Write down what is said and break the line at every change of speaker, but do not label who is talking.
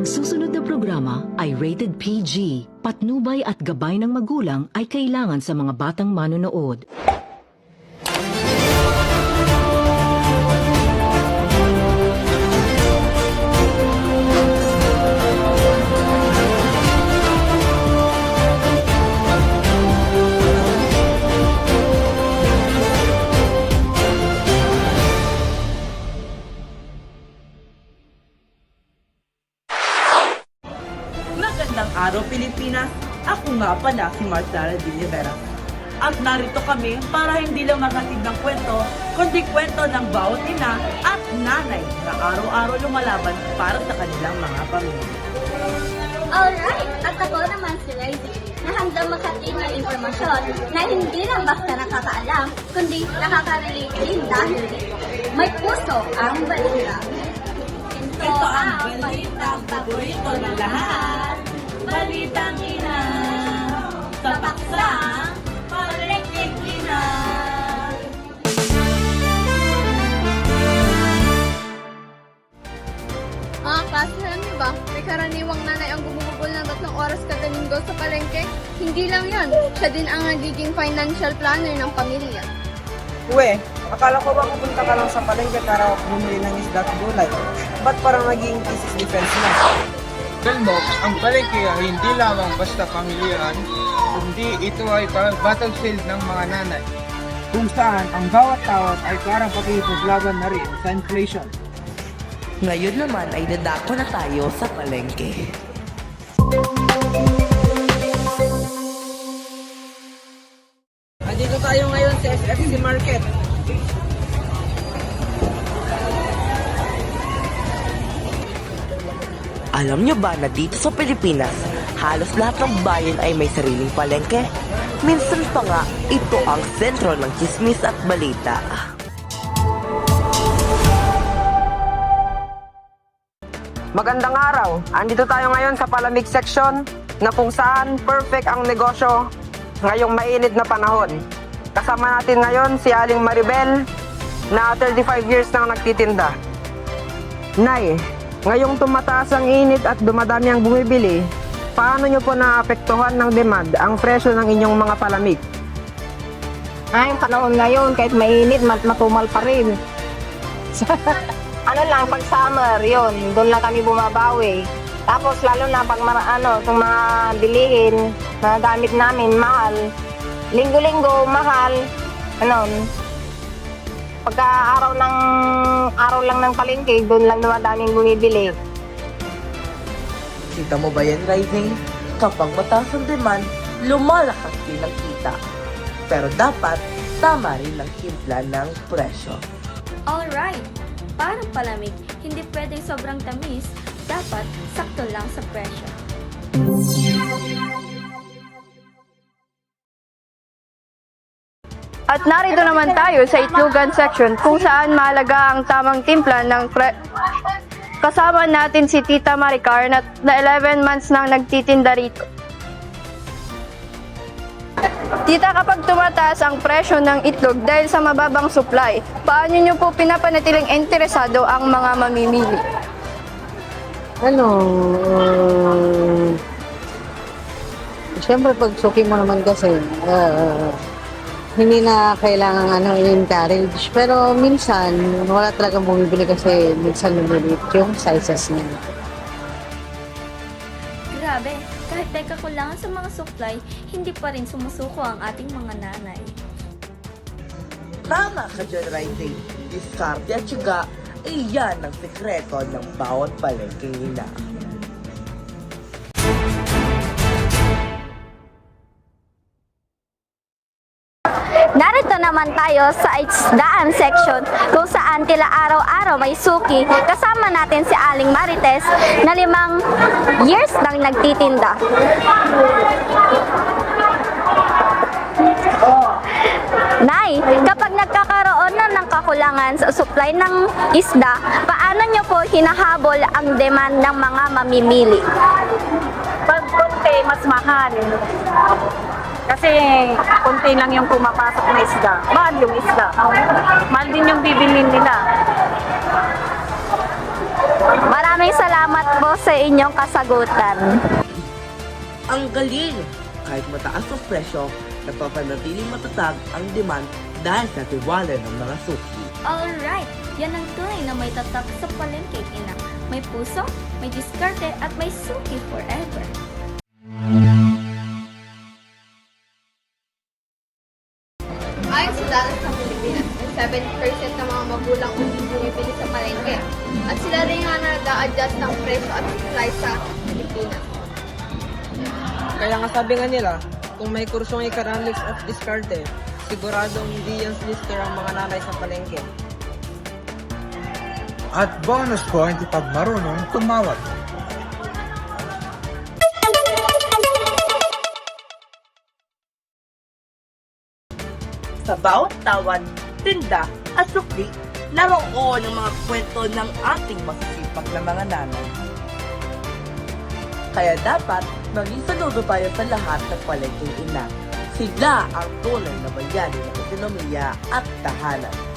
Ang susunod na programa ay rated PG. Patnubay at gabay ng magulang ay kailangan sa mga batang manonood.
Araw Pilipinas! Ako nga pala si Marcela de Rivera. At narito kami para hindi lang makatid ng kwento, kundi kwento ng bawat ina at nanay na araw-araw lumalaban para sa kanilang mga pamilya.
Alright! At ako naman si Razy, na handang makatid ng impormasyon na hindi lang basta nakakaalam, kundi nakaka-relate din dahil dito. May puso ang balita.
Ito ang balitang paborito ng lahat.
Mga klase, alam niyo ba, may karaniwang nanay ang gumugugol ng tatlong oras kada linggo sa palengke. Hindi lang yon, siya din ang nagiging financial planner ng pamilya.
Uwe, akala ko ba pupunta ka lang sa palengke para bumili ng isda at gulay? Ba't parang naging thesis defense na?
Kalmo, ang palengke ay hindi lamang basta pamilyahan, kundi ito ay parang battlefield ng mga nanay. Kung saan ang bawat tawag ay parang pakikipaglaban na rin sa inflation.
Ngayon naman ay dadako na tayo sa palengke.
Andito tayo ngayon sa SFC Market.
Alam nyo ba na dito sa Pilipinas, halos lahat ng bayan ay may sariling palengke? Minsan pa nga, ito ang sentro ng chismis at balita.
Magandang araw. Andito tayo ngayon sa palamig section na kung saan perfect ang negosyo ngayong mainit na panahon. Kasama natin ngayon si Aling Maribel na 35 years nang nagtitinda. Nay, ngayong tumataas ang init at dumadami ang bumibili, paano nyo po naapektuhan ng demand ang presyo ng inyong mga palamig?
Ay, panahon ngayon, kahit mainit, mat matumal pa rin. ano lang, pag summer, yun, doon lang kami bumabawi. Tapos lalo na pag mara, ano, itong mga bilihin, na gamit namin, mahal. Linggo-linggo, mahal. Ano, pagka araw ng araw lang ng palengke, doon lang dumadaming bumibili.
Kita mo ba yan, Rising? Kapag mataas ang demand, lumalakas din ang kita. Pero dapat, tama rin ang timpla ng presyo.
Alright! Parang palamig, hindi pwedeng sobrang tamis, dapat sakto lang sa presyo.
At narito naman tayo sa itlugan section kung saan mahalaga ang tamang timpla ng pre... Kasama natin si Tita Maricar na, na 11 months nang nagtitinda rito. Tita, kapag tumataas ang presyo ng itlog dahil sa mababang supply, paano nyo po pinapanatiling interesado ang mga mamimili?
Ano, uh, siyempre pag suki mo naman kasi, uh, hindi na kailangan ano, encourage. Pero minsan, wala talagang bumibili kasi minsan lumilit yung sizes niya.
Grabe, kahit may kakulangan sa mga supply, hindi pa rin sumusuko ang ating mga nanay.
Tama ka dyan, Rising. Diskarte at syaga, iyan ang sekreto ng bawat palengke ina.
Naman tayo sa isdaan section kung saan tila araw-araw may suki. Kasama natin si Aling Marites na limang years nang nagtitinda. Nay, kapag nagkakaroon na ng kakulangan sa supply ng isda, paano nyo po hinahabol ang demand ng mga mamimili?
Pag konti, mas mahal. Kasi konti lang yung pumapasok na isda. Mahal yung isda. Mahal din yung bibilin nila.
Maraming salamat
po sa inyong kasagutan.
Ang galing! Kahit mataas ang presyo, napapanatiling matatag ang demand dahil sa tiwala ng mga suki.
Alright, yan ang tunay na may tatak sa palengke ina. May puso, may diskarte at may suki forever.
At sila rin nga nag-a-adjust ng presyo at supply sa Pilipinas.
Kaya nga sabi nga nila, kung may kursong economics at diskarte, siguradong hindi yan sinister ang mga nanay sa palengke.
At bonus point pag marunong tumawag.
Sa bawat tawad, tinda at sukli, naroon ang mga kwento ng ating masisipag na mga nanay. Kaya dapat maging saludo tayo sa lahat ng palengking ina. Sila ang tunay na bayani ng ekonomiya at tahanan.